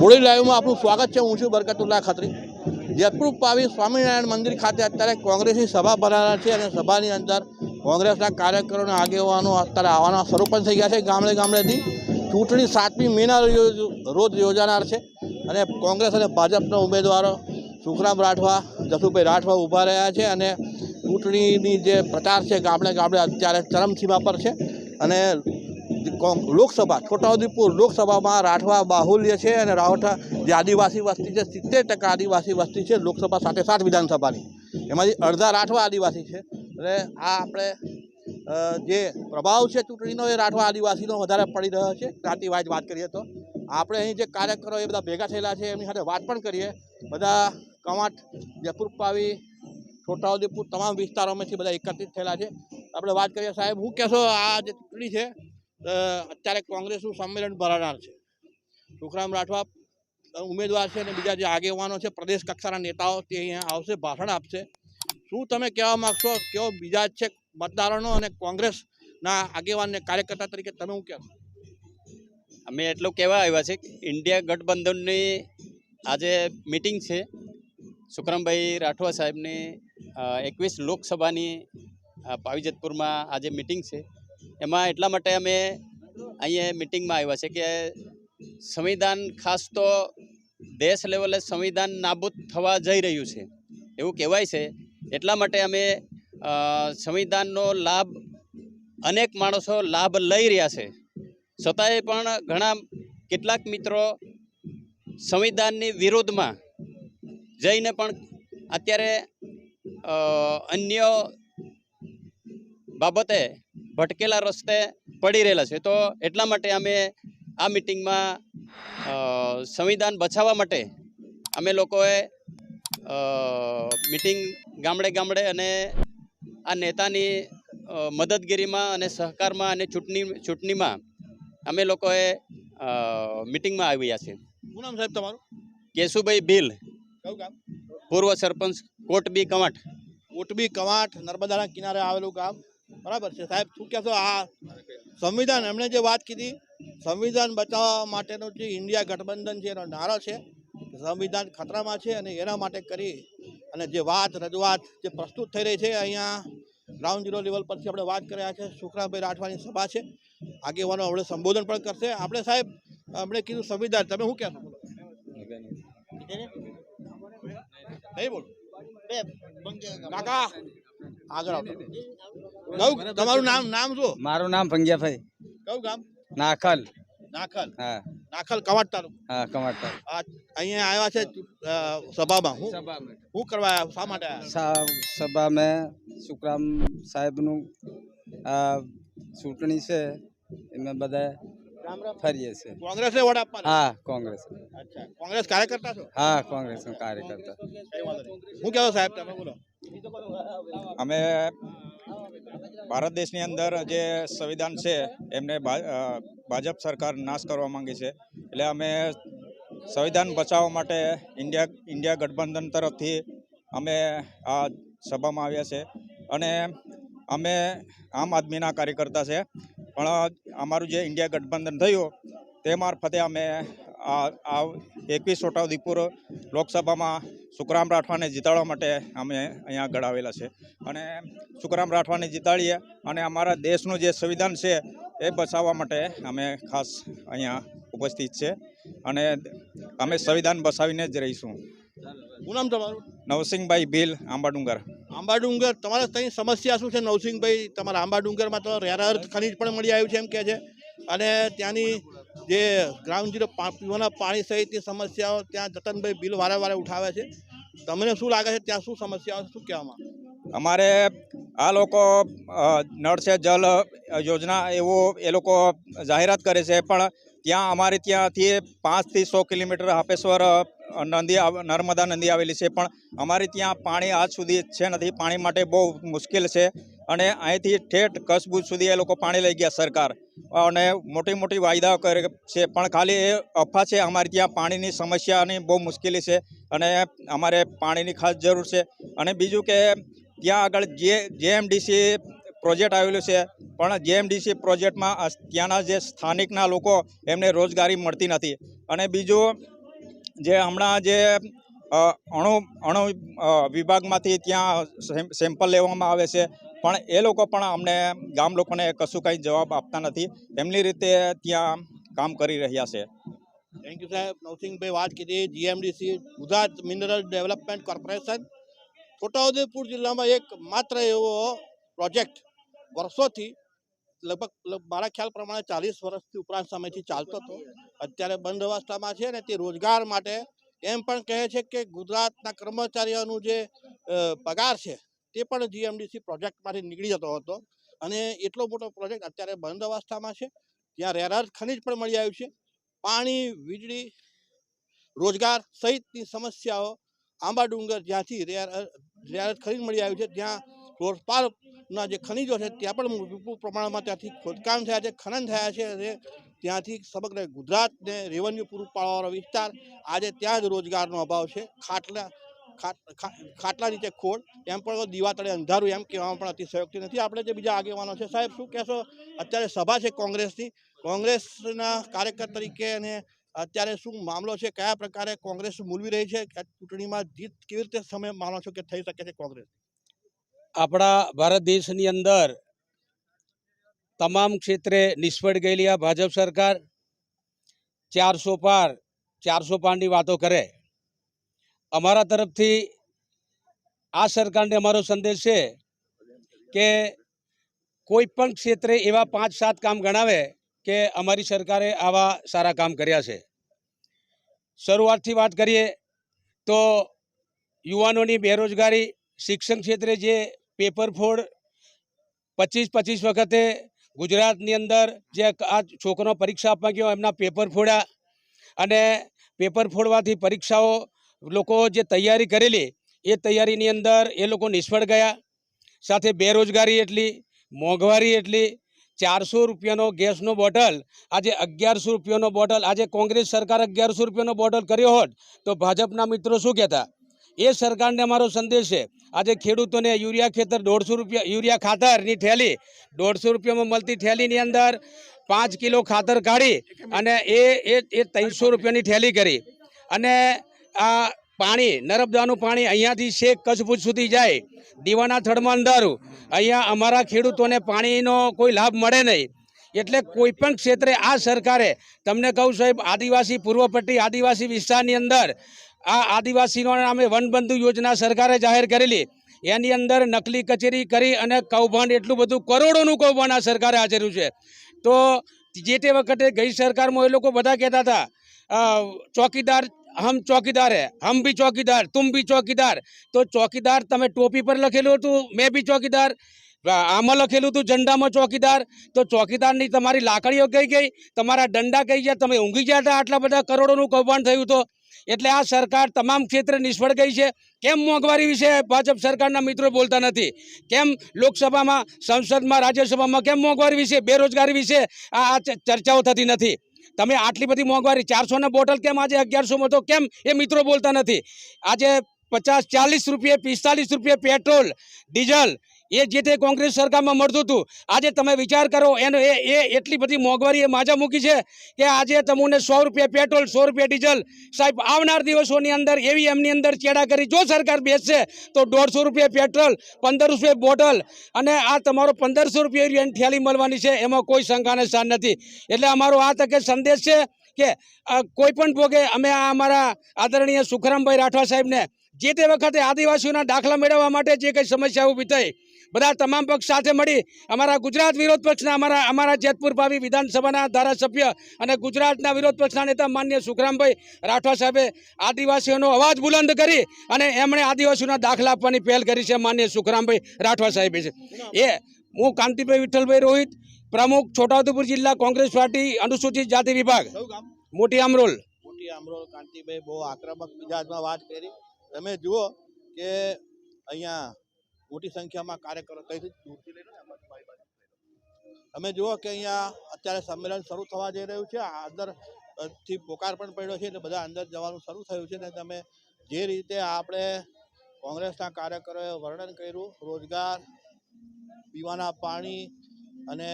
Body લાઈવમાં આપનું સ્વાગત છે. હું છું બરકતુલ્લા ખત્રી. જયપુર પાવી સ્વામિનારાયણ મંદિર ખાતે અત્યારે કોંગ્રેસની સભા ભરાના છે અને સભાની અંદર કોંગ્રેસના કાર્યકરોના આગેવાનો અત્યારે આવવાના શરૂ પણ થઈ ગયા છે. ગામડે ગામડેથી ચૂંટણી સાતમી મેના રોજ- યોજાનાર છે અને કોંગ્રેસ અને ભાજપના ઉમેદવારો સુખરામ રાઠવા, જસુભાઈ રાઠવા ઊભા રહ્યા છે અને ચૂંટણીની જે પ્રચાર છે ગામડે ગામડે અત્યારે ચરમસીમા પર છે અને લોકસભા, છોટાઉદેપુર લોકસભામાં રાઠવા બાહુલ્ય છે અને રાઠવા જે આદિવાસી વસ્તી છે, સિત્તેર ટકા આદિવાસી વસ્તી છે લોકસભા સાથે સાત વિધાનસભાની. એમાંથી અડધા રાઠવા આદિવાસી છે. એટલે આ આપણે જે પ્રભાવ છે ચૂંટણીનો એ રાઠવા આદિવાસીનો વધારે પડી રહ્યો છે. જ્ઞાતિવાઇઝ વાત કરીએ તો. આપણે અહીં જે કાર્યકરો એ બધા ભેગા થયેલા છે, એમની સાથે વાત પણ કરીએ. બધા કમાટ જયપુર પાવી છોટાઉદેપુર તમામ વિસ્તારોમાંથી બધા એકત્રિત થયેલા છે. આપણે વાત કરીએ, સાહેબ, હું કહેશો આ જે ચૂંટણી છે અત્યારે કોંગ્રેસનું સંમેલન ભરાનાર છે. સુખરામ રાઠવા ઉમેદવાર છે અને બીજા જે આગેવાનો છે, પ્રદેશ કક્ષાના નેતાઓ તે અહીંયા આવશે, ભાષણ આપશે. શું તમે કહેવા માગશો? કેવો બીજા છે મતદારોનો અને કોંગ્રેસના આગેવાનને કાર્યકર્તા તરીકે તમે શું કહેશો? અમે એટલું કહેવા આવ્યા છે ઇન્ડિયા ગઠબંધનની આજે મિટિંગ છે. સુખરામભાઈ રાઠવા સાહેબની એકવીસ લોકસભાની પાવીજતપુરમાં આજે મિટિંગ છે. એમાં એટલા માટે અમે અહીંયા મિટિંગમાં આવ્યા છે કે સંવિધાન ખાસ તો દેશ લેવલે સંવિધાન નાબૂદ થવા જઈ રહ્યું છે. એવું કહેવાય છે. એટલા માટે અમે સંવિધાનનો લાભ અનેક માણસો લાભ લઈ રહ્યા છે. છતાંય પણ ઘણા કેટલાક મિત્રો સંવિધાનની વિરોધમાં જઈને પણ અત્યારે અન્ય બાબતે ભટકેલા રસ્તે પડી રહેલા છે. તો એટલા માટે અમે આ મિટિંગમાં સંવિધાન બચાવવા માટે અમે લોકોએ મિટિંગ ગામડે ગામડે અને આ નેતાની મદદગીરીમાં અને સહકારમાં અને ચૂંટણી ચૂંટણીમાં અમે લોકોએ મિટિંગમાં આવ્યા છે. શું નામ સાહેબ તમારું? કેશુભાઈ ભીલ. પૂર્વ સરપંચ કોટબી કવાંટ. કોટબી કવાંટ નર્મદાના કિનારે આવેલું ગામ. બરાબર છે. સાહેબ શું કહેશો? આ સંવિધાન એમણે જે વાત કીધી સંવિધાન બચાવવા માટેનો જે ઇન્ડિયા ગઠબંધન છે એનો નારો છે સંવિધાન ખતરામાં છે અને એના માટે કરી અને જે વાત રજૂઆત જે પ્રસ્તુત થઈ રહી છે અહીંયા ગ્રાઉન્ડ ઝીરો લેવલ પરથી આપણે વાત કર્યા છે. સુખરામભાઈ રાઠવાની સભા છે. આગેવાનો આપણે સંબોધન પણ કરશે. આપણે સાહેબ આપણે કીધું સંવિધાન. તમે શું કહેશો? નહીં બોલો. કાકા. આગળ કયું તમારું નામ નામ શું? મારું નામ ભંગિયાભાઈ. કયું ગામ? નાખલ. નાખલ. હા. નાખલ કવાટ હા કમાટર અહીંયા આવ્યા છે સભામાં. હું હું કરવા આવ્યા? શા માટે આવ્યા? સભા મેં સુખરામ સાહેબનું ચૂંટણી છે એમાં બધા ફરીએ છે કોંગ્રેસ વોટ આપવાના? હા કોંગ્રેસ. અચ્છા. કોંગ્રેસ કાર્યકર્તા છો? હા કોંગ્રેસનો કાર્યકર્તા. હું કેવો સાહેબ તમે બોલો. અમે ભારત દેશની અંદર જે સંવિધાન છે, એમને ભાજપ સરકાર નાશ કરવા માંગે છે. એટલે અમે સંવિધાન બચાવવા માટે ઇન્ડિયા ઇન્ડિયા ગઠબંધન તરફથી અમે આ સભામાં આવ્યા છે. અને અમે આમ આદમીના કાર્યકર્તા છે. પણ અમારું જે ઇન્ડિયા ગઠબંધન થયું, તે મારફતે અમે આ એકવીસ છોટાઉદેપુર લોકસભામાં સુખરામ રાઠવાને જીતાડવા માટે અમે અહીંયા આગળ આવેલા છે. અને સુખરામ રાઠવાને જીતાડીએ અને અમારા દેશનું જે સંવિધાન છે એ બચાવવા માટે અમે ખાસ અહીંયા ઉપસ્થિત છે. અને અમે સંવિધાન બસાવીને જ રહીશું. શું નામ તમારું? નવસિંહભાઈ ભીલ આંબાડુંગર. આંબાડુંગર તમારે ત્યાં સમસ્યા શું છે નવસિંહભાઈ? તમારા આંબાડુંગરમાં તો રેર અર્થ ખનીજ પણ મળી આવ્યું છે એમ કહે છે. અને ત્યાંની જે ગ્રાઉન્ડ ઝીરો પીવાના પાણી સહિતની સમસ્યાઓ ત્યાં જતનભાઈ બિલ વારે વારે ઉઠાવે છે. તમને શું લાગે છે? ત્યાં શું સમસ્યાઓ શું કહેવામાં અમારે આ લોકો નળ સે જલ યોજના એવો એ લોકો જાહેરાત કરે છે, પણ ત્યાં અમારે ત્યાંથી પાંચથી સો કિલોમીટર હાપેશ્વર નદી નર્મદા નદી આવેલી છે, પણ અમારે ત્યાં પાણી આજ સુધી છે નથી. પાણી માટે બહુ મુશ્કેલ છે. અને અહીંથી ઠેઠ કસબૂજ સુધી એ લોકો પાણી લઈ ગયા સરકાર. અને મોટી મોટી વાયદાઓ કરે છે. પણ ખાલી એ અફવા છે. અમારે ત્યાં પાણીની સમસ્યાની બહુ મુશ્કેલી છે અને અમારે પાણીની ખાસ જરૂર છે. અને બીજું કે ત્યાં આગળ જે જેએમડીસી પ્રોજેક્ટ આવેલું છે. પણ જેએમડીસી પ્રોજેક્ટમાં ત્યાંના જે સ્થાનિકના લોકો એમને રોજગારી મળતી નથી. અને બીજું જે હમણાં જે અણુ અણુ વિભાગમાંથી ત્યાં સેમ- સેમ્પલ લેવામાં આવે છે. પણ એ લોકો પણ અમને ગામ લોકોને કશું કાંઈ જવાબ આપતા નથી. એમની રીતે ત્યાં કામ કરી રહ્યા છે. થેન્ક યુ સાહેબ. નવસિંહભાઈ વાત કીધી. GMDC Gujarat mineral development corporation Chhota Udepur જિલ્લામાં એક માત્ર એવો પ્રોજેક્ટ વર્ષોથી, લગભગ લગ- મારા ખ્યાલ પ્રમાણે ચાલીસ વર્ષથી ઉપરાંત સમયથી ચાલતો હતો. અત્યારે બંધ અવસ્થામાં છે ને તે રોજગાર માટે એમ પણ કહે છે કે ગુજરાતના કર્મચારીઓનું જે પગાર છે તે પણ જીએમડીસી પ્રોજેક્ટમાંથી નીકળી જતો હતો. અને એટલો મોટો પ્રોજેક્ટ અત્યારે બંધ અવસ્થામાં છે. ત્યાં રેરાર્થ ખનિજ પણ મળી આવ્યું છે. પાણી, વીજળી, રોજગાર સહિતની સમસ્યાઓ આંબા ડુંગર જ્યાંથી રેર ખનિજ મળી આવ્યું છે. ત્યાં રોસપારના જે ખનિજો છે ત્યાં પણ વિપુલ પ્રમાણમાં ત્યાંથી ખોદકામ થયા છે, ખનન થયા છે અને ત્યાંથી સમગ્ર ગુજરાતને રેવન્યુ પૂરું પાડવાનો વિસ્તાર આજે ત્યાં જ રોજગારનો અભાવ છે. ખાટલા ખાટલા નીચે ખોળ, એમ પણ દીવા તળે અંધારું એમ કહેવામાં પણ અતિશયોક્તિ નથી. આપણે જે બીજા આગેવાનો છે, સાહેબ, શું કહેશો? અત્યારે સભા છે કોંગ્રેસની. કોંગ્રેસના કાર્યકર તરીકે અને અત્યારે શું મામલો છે, કયા પ્રકારે કોંગ્રેસ મૂલવી રહી છે ચૂંટણીમાં જીત કેવી રીતે તમે માનો છો કે થઈ શકે છે કોંગ્રેસ આપણા ભારત દેશની અંદર તમામ ક્ષેત્રે નિષ્ફળ ગયેલી આ ભાજપ સરકાર ચારસો પાર, ચારસો પારની વાતો કરે. અમારા તરફથી આ સરકારને અમારો સંદેશ છે કે કોઈ પણ ક્ષેત્રે એવા પાંચ સાત કામ ગણાવે કે અમારી સરકારે આવા સારા કામ કર્યા છે. શરૂઆતથી વાત કરીએ તો યુવાનોની બેરોજગારી, શિક્ષણ ક્ષેત્રે જે પેપર ફોડ પચીસ પચીસ વખતે ગુજરાતની અંદર જે આ છોકરો પરીક્ષા આપવા ગયો, એમના પેપર ફોડ્યા અને પેપર ફોડવાથી પરીક્ષાઓ લોકો જે તૈયારી કરેલી, એ તૈયારીની અંદર એ લોકો નિષ્ફળ ગયા. સાથે બેરોજગારી એટલી, મોંઘવારી એટલી, ચારસો રૂપિયાનો ગેસનો બોટલ, આજે અગિયારસો રૂપિયાનો બોટલ, આજે કોંગ્રેસ સરકાર અગિયારસો રૂપિયાનો બોટલ કર્યો હોત, તો ભાજપના મિત્રો શું કહેતા? એ સરકારને અમારો સંદેશ છે, આજે ખેડૂતોને યુરિયા ખેતર દોઢસો રૂપિયા, યુરિયા ખાતરની થેલી, દોઢસો રૂપિયામાં મળતી થેલીની અંદર પાંચ કિલો ખાતર કાઢી અને એ એ ત્રણસો રૂપિયાની થેલી કરી. અને આ પાણી નર્મદાનું પાણી અહીંયાથી છેક કચ્છભુજ સુધી જાય. દીવાના થડમાં અંધારું અહીંયા અમારા ખેડૂતોને પાણીનો કોઈ લાભ મળે નહીં. એટલે કોઈ પણ ક્ષેત્રે આ સરકારે, તમને કહું સાહેબ, આદિવાસી પૂર્વ પટ્ટી આદિવાસી વિસ્તારની અંદર આ આદિવાસીનો નામે વનબંધુ યોજના સરકારે જાહેર કરેલી. એની અંદર નકલી કચેરી કરી અને કૌભાંડ એટલું બધું કરોડોનું કૌભાંડ આ સરકારે આચર્યું છે. તો જે તે વખતે ગઈ સરકારમાં એ લોકો બધા કહેતા હતા ચોકીદાર હમ ચોકીદાર હે હમ ભી ચોકીદાર તુમ ભી ચોકીદાર તો ચોકીદાર તમે ટોપી પર લખેલું હતું મેં ભી ચોકીદાર આમાં લખેલું હતું ઝંડામાં ચોકીદાર તો ચોકીદારની તમારી લાકડીઓ ગઈ ગઈ તમારા દંડા ગઈ ગયા તમે ઊંઘી ગયા હતા આટલા બધા કરોડોનું કૌભાંડ થયું તો। એટલે આ સરકાર તમામ ક્ષેત્રે નિષ્ફળ ગઈ છે। કેમ મોંઘવારી વિશે ભાજપ સરકારના મિત્રો બોલતા નથી? કેમ લોકસભામાં, સંસદમાં, રાજ્યસભામાં, કેમ મોંઘવારી વિશે, બેરોજગારી વિશે આ ચર્ચાઓ થતી નથી? તમે આટલી બધી મોંઘવારી ચારસોના બોટલ કેમ આજે અગિયારસોમાં તો કેમ એ મિત્રો બોલતા નથી? આજે પચાસ ચાલીસ રૂપિયા, પિસ્તાલીસ રૂપિયા પેટ્રોલ ડીઝલ એ જે તે કોંગ્રેસ સરકારમાં મળતું હતું, આજે તમે વિચાર કરો, એનો એ એ એટલી બધી મોંઘવારી એ માજા મૂકી છે કે આજે તમને સો રૂપિયા પેટ્રોલ, સો રૂપિયા ડીઝલ, સાહેબ, આવનાર દિવસોની અંદર એવી એમની અંદર ચેડા કરી, જો સરકાર બેસશે, તો દોઢસો રૂપિયા પેટ્રોલ, પંદર રૂપિયા બોટલ અને આ તમારો પંદરસો રૂપિયા થેલી મળવાની છે, એમાં કોઈ શંકાને સ્થાન નથી. એટલે અમારો આ તકે સંદેશ છે કે કોઈ પણ ભોગે અમે આ અમારા આદરણીય સુખરામભાઈ રાઠવા સાહેબને જે તે વખતે આદિવાસીઓના દાખલા મેળવવા માટે જે કંઈ સમસ્યા ઊભી થઈ બધા તમામ પક્ષ સાથે મળી અમારા ગુજરાત વિરોધ પક્ષના અમારા અમારા જેતપુર ભાવી વિધાનસભાના ધારાસભ્ય અને ગુજરાતના વિરોધ પક્ષના નેતા માન્ય સુખરામભાઈ રાઠવા સાહેબે આદિવાસીઓનો અવાજ બુલંદ કરી અને એમણે આદિવાસીઓના દાખલા આપવાની પહેલ કરી છે માન્ય સુખરામભાઈ રાઠવા સાહેબે છે. એ હું કાંતિભાઈ વિઠ્ઠલભાઈ રોહિત પ્રમુખ છોટાઉદેપુર જિલ્લા કોંગ્રેસ પાર્ટી અનુસૂચિત જાતિ વિભાગ મોટી આમરોલ. મોટી આમરોલ કાંતિભાઈ બહુ આક્રમક મિજાજમાં વાત કરી. તમે જુઓ કે અહીંયા મોટી સંખ્યામાં કાર્યકરો કઈથી દૂરથી. તમે જુઓ કે અહીંયા અત્યારે સંમેલન શરૂ થવા જઈ રહ્યું છે અંદરથી પોકાર પણ પડ્યો છે એટલે બધા અંદર જવાનું શરૂ થયું છે ને તમે જે રીતે આપણે કોંગ્રેસના કાર્યકરોએ વર્ણન કર્યું, રોજગાર, પીવાના પાણી અને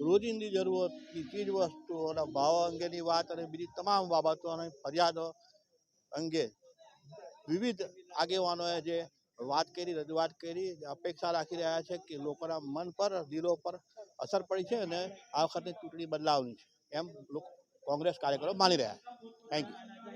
રોજિંદી જરૂરતની ચીજ વસ્તુઓના ભાવ અંગેની વાત અને બીજી તમામ બાબતો અને ફરિયાદો અંગે વિવિધ આગેવાનોએ જે વાત કરી, રજૂઆત કરી, અપેક્ષા રાખી રહ્યા છે કે લોકોના મન પર, દિલો પર અસર પડી છે અને આ વખતની ચૂંટણી બદલાવની છે. એમ લોકો, કોંગ્રેસ કાર્યકરો માની રહ્યા છે. Thank you